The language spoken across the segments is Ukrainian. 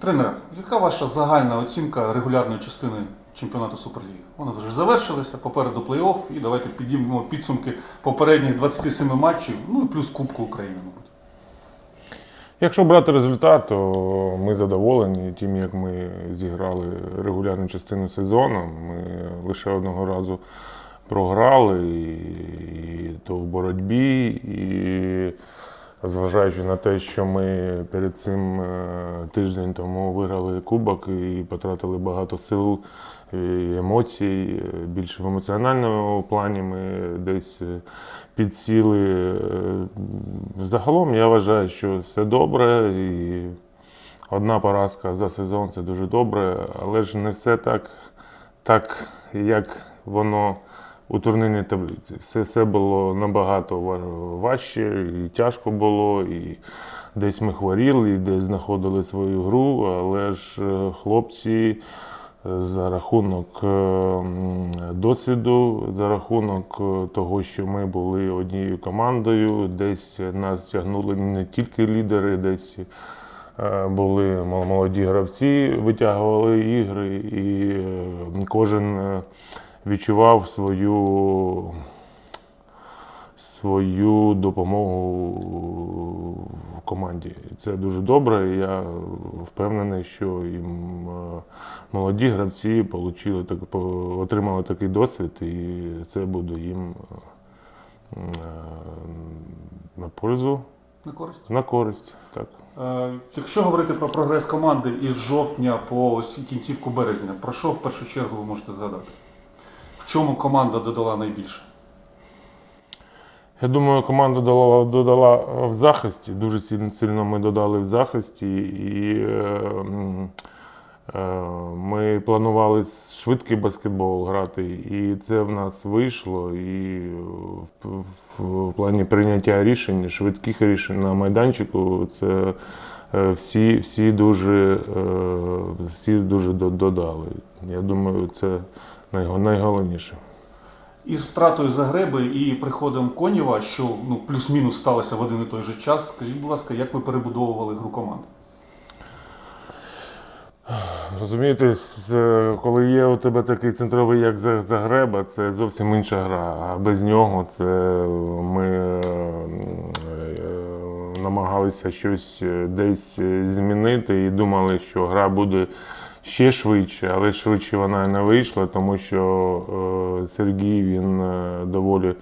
Тренера, яка ваша загальна оцінка регулярної частини чемпіонату Суперліги? Вони вже завершилися, попереду плей-офф, і давайте підіймемо підсумки попередніх 27 матчів, ну і плюс Кубку України, мабуть. Якщо брати результат, то ми задоволені тим, як ми зіграли регулярну частину сезону. Ми лише одного разу програли, і, і то в боротьбі, і зважаючи на те, що ми перед цим е, тиждень тому виграли кубок і потратили багато сил і емоцій, е, більше в емоціональному плані ми десь е, підсіли. Е, Загалом я вважаю, що все добре. І одна поразка за сезон це дуже добре, але ж не все так, так як воно у турнірній таблиці. Все, все було набагато важче і тяжко було. І десь ми хворіли, і десь знаходили свою гру, але ж е, хлопці за рахунок е, досвіду, за рахунок е, того, що ми були однією командою, десь нас тягнули не тільки лідери, десь е, були молоді гравці, витягували ігри, і е, кожен е, відчував свою свою допомогу в команді. Це дуже добре. і Я впевнений, що і е, молоді гравці получили так, отримали такий досвід, і це буде їм е, е, на пользу, На користь. на користь. Так. Е, Якщо говорити про прогрес команди із жовтня по кінцівку березня, про що в першу чергу ви можете згадати? Чому команда додала найбільше? Я думаю, команда додала, додала в захисті. Дуже сильно, ми додали в захисті. І е, е, ми планували швидкий баскетбол грати, і це в нас вийшло. І в, в, в плані прийняття рішень, швидких рішень на майданчику, це е, всі, всі дуже, е, всі дуже додали. Я думаю, це найголовніше. Із втратою Загреби і приходом Конєва, що ну, плюс-мінус сталося в один і той же час, скажіть, будь ласка, як ви перебудовували гру команди? Розумієте, коли є у тебе такий центровий, як Загреба, це зовсім інша гра. А без нього це ми е, е, намагалися щось десь змінити і думали, що гра буде ще швидше, але швидше вона не вийшла, тому що е, Сергій він е, доволі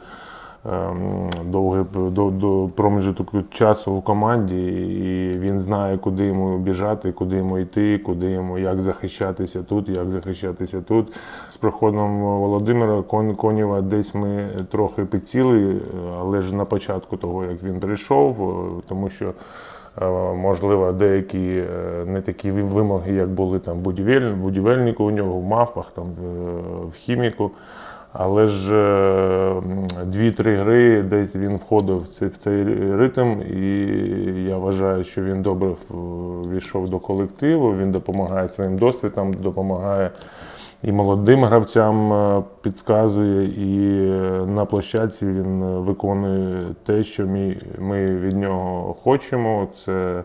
довгий до, до проміжок часу у команді, і він знає, куди йому біжати, куди йому йти, куди йому як захищатися тут, як захищатися тут. З приходом Володимира Кон- Конєва десь ми трохи підсіли, але ж на початку того, як він прийшов, е, тому що. е, Можливо, деякі е, не такі вимоги, як були там будівель, будівельнику у нього в мавпах, там в хіміку. Але ж е, м, дві-три гри десь він входив в цей, ритм, і я вважаю, що він добре війшов до колективу. Він допомагає своїм досвідом, допомагає і молодим гравцям е, підказує, і е, на площадці він е, виконує те, що ми, від нього хочемо. Це Е,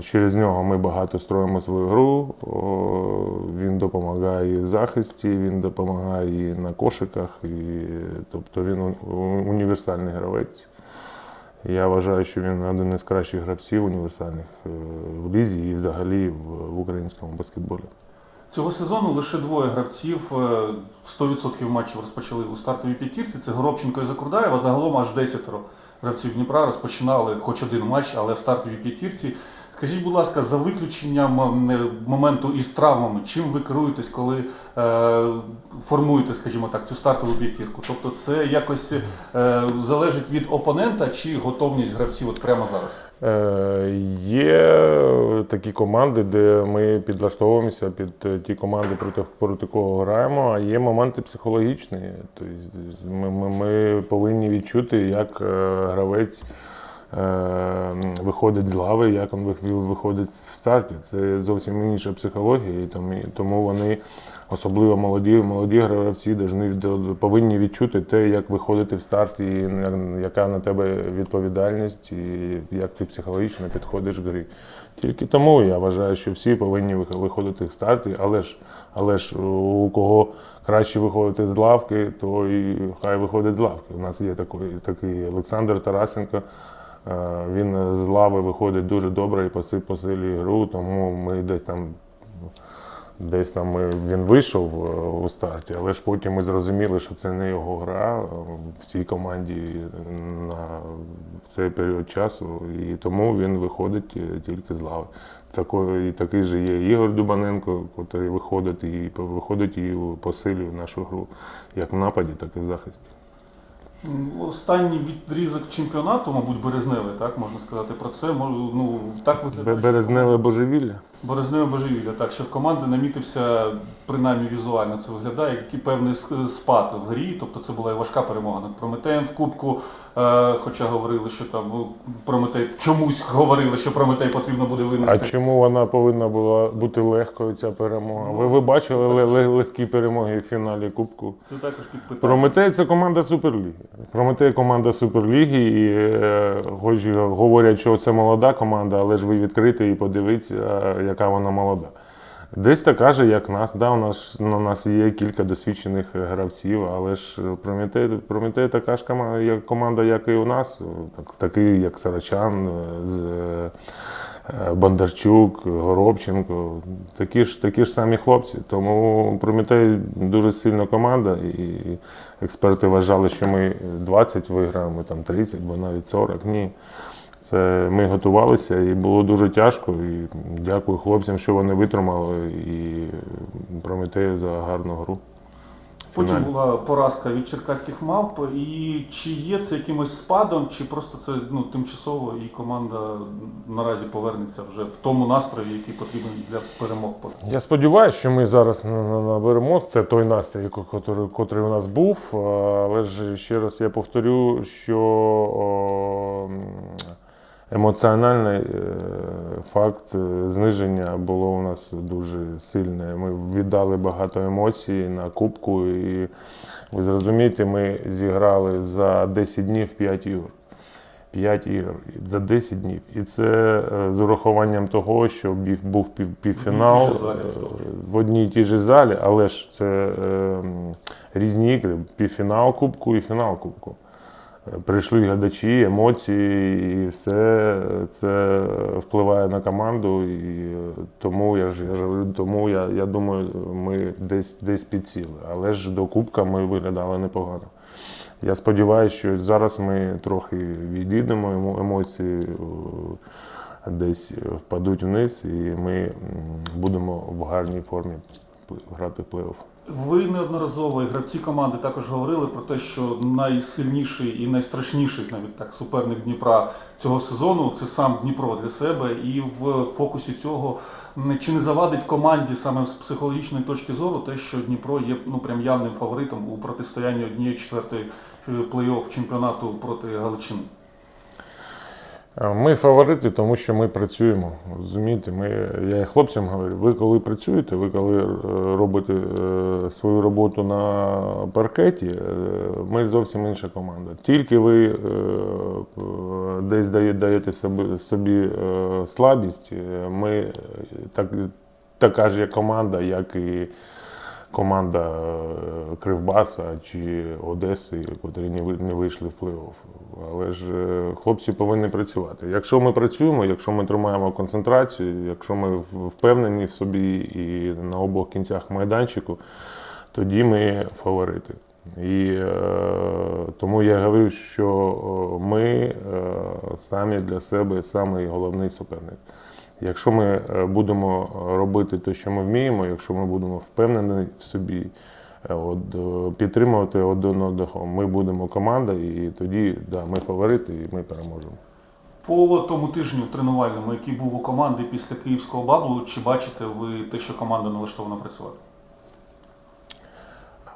Через нього ми багато строїмо свою гру. Він допомагає в захисті, він допомагає і на кошиках, і, тобто він універсальний гравець. Я вважаю, що він один із кращих гравців універсальних е, в лізі і взагалі в, українському баскетболі. Цього сезону лише двоє гравців е, в 100% матчів розпочали у стартовій п'ятірці. Це Горобченко і Закурдаєва. Загалом аж десятеро гравців Дніпра розпочинали хоч один матч, але в стартовій п'ятірці. Скажіть, будь ласка, за виключенням е, моменту із травмами, чим ви керуєтесь, коли е, формуєте, скажімо так, цю стартову п'ятірку? Тобто це якось е, залежить від опонента чи готовність гравців от прямо зараз? Е, Є такі команди, де ми підлаштовуємося під ті команди, проти, проти кого граємо, а є моменти психологічні. Тобто ми, ми, ми повинні відчути, як е, гравець виходить з лави, як він виходить в старті. Це зовсім інша психологія, і тому, вони, особливо молоді, молоді гравці, повинні відчути те, як виходити в старт, і яка на тебе відповідальність, і як ти психологічно підходиш в грі. Тільки тому я вважаю, що всі повинні виходити в старті, але ж, але ж у кого краще виходити з лавки, то і хай виходить з лавки. У нас є такий, такий Олександр Тарасенко. Е, Він з лави виходить дуже добре і поси- посилює гру, тому ми десь там Десь там він вийшов е, у старті, але ж потім ми зрозуміли, що це не його гра е, в цій команді на в цей період часу, і тому він виходить тільки з лави. Такої, і такий же є Ігор Дубаненко, який виходить і виходить і посилює нашу гру як в нападі, так і в захисті. Останній відрізок чемпіонату, мабуть, березневий, так можна сказати про це. Ну так виглядає. Березневе божевілля. Березневе божевілля, так що в команди намітився, принаймні візуально це виглядає, як який певний спад в грі. Тобто це була і важка перемога над Прометеєм в Кубку. Е, хоча говорили, що там ну, Прометей чомусь говорили, що Прометей потрібно буде винести. А чому вона повинна була бути легкою, ця перемога? Ви, ви бачили ле- легкі перемоги в фіналі Кубку? Це також під питання. Прометей це команда Суперліги. Прометей команда Суперліги. І е, хоч говорять, що це молода команда, але ж ви відкрите і подивіться, яка вона молода. Десь така же, як нас. Да, у нас на нас є кілька досвідчених гравців, але ж Прометей, Прометей така ж команда, як і у нас, так, такий як Сарачан, е, з е, Бондарчук, Горобченко, такі ж, такі ж самі хлопці. Тому Прометей дуже сильна команда, і експерти вважали, що ми 20 виграємо, там 30, бо навіть 40. Ні. Це ми готувалися і було дуже тяжко. І дякую хлопцям, що вони витримали, і Прометею за гарну гру. Потім фіналі. була поразка від черкаських мавп. І чи є це якимось спадом, чи просто це ну, тимчасово і команда наразі повернеться вже в тому настрої, який потрібен для перемог. Я сподіваюся, що ми зараз на- на- наберемо це той настрій, котрий у нас був. Але ж ще раз я повторю, що емоціональний е, факт е, зниження було у нас дуже сильне. Ми віддали багато емоцій на кубку, і ви зрозумієте, ми зіграли за 10 днів 5 ігор. 5 ігор за 10 днів. І це е, з урахуванням того, що бів- був пів, півфінал залі, в одній і тій же залі, але ж це е, різні ігри. Півфінал Кубку і фінал Кубку. Прийшли глядачі, емоції, і все це впливає на команду. І е, тому я ж я ж тому я, я думаю, ми десь десь підсіли. Але ж до Кубка ми виглядали непогано. Я сподіваюся, що зараз ми трохи відійдемо, емоції десь впадуть вниз, і ми будемо в гарній формі грати в плей-офф. Ви неодноразово і гравці команди також говорили про те, що найсильніший і найстрашніший навіть так суперник Дніпра цього сезону це сам Дніпро для себе. І в фокусі цього чи не завадить команді саме з психологічної точки зору те, що Дніпро є ну прям явним фаворитом у протистоянні однієї четвертої е, плей-офф чемпіонату проти Галичини. Е, Ми фаворити, тому що ми працюємо. Розумієте, ми, я хлопцям говорю, ви коли працюєте, ви коли е, робите е, свою роботу на паркеті, ми зовсім інша команда. Тільки ви десь дає- даєте собі, собі слабість, ми так, така ж є команда, як і команда е, Кривбаса чи Одеси, котрі не вийшли в плей-офф. Але ж е, хлопці повинні працювати. Якщо ми працюємо, якщо ми тримаємо концентрацію, якщо ми впевнені в собі і на обох кінцях майданчику, тоді ми фаворити. І е, тому я говорю, що ми е, самі для себе самий головний суперник. Якщо ми е, будемо робити те, що ми вміємо, якщо ми будемо впевнені в собі, е, от, е, підтримувати один одного, ми будемо команда, і тоді да, ми фаворити, і ми переможемо. По тому тижню тренувальному, який був у команди після київського баблу, чи бачите ви те, що команда налаштована працювати?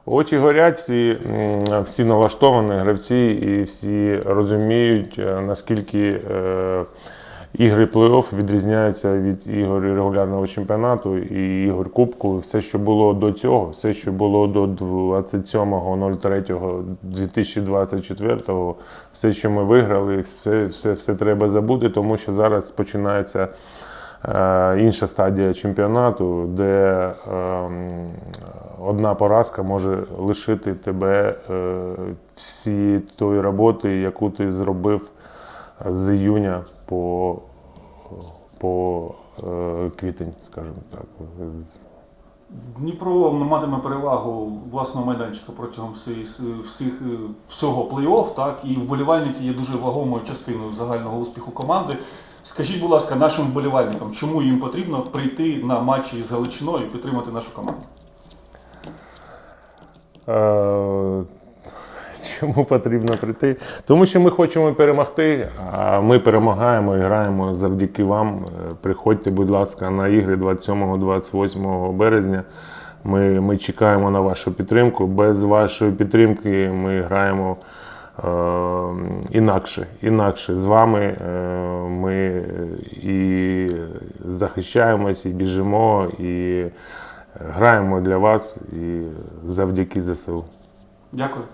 Очі горять, всі, всі налаштовані гравці, і всі розуміють, е, наскільки е, ігри плей-офф відрізняються від ігор регулярного чемпіонату і ігор Кубку. Все, що було до цього, все, що було до 27.03.2024, все, що ми виграли, все, все, все треба забути, тому що зараз починається е, інша стадія чемпіонату, де ем, одна поразка може лишити тебе е, всі тої роботи, яку ти зробив з іюня по, по е, квітень, скажімо так. Дніпро матиме перевагу власного майданчика протягом всієї, всіх, е, всього плей-офф, так, і вболівальники є дуже вагомою частиною загального успіху команди. Скажіть, будь ласка, нашим вболівальникам, чому їм потрібно прийти на матчі з Галичиною і підтримати нашу команду? Чому потрібно прийти? Тому що ми хочемо перемогти, а ми перемагаємо і граємо завдяки вам. Е, Приходьте, будь ласка, на ігри 27-28 березня. Ми, ми чекаємо на вашу підтримку. Без вашої підтримки ми граємо е, інакше. інакше. З вами е, ми і захищаємось, і біжимо, і граємо для вас і завдяки ЗСУ. Дякую.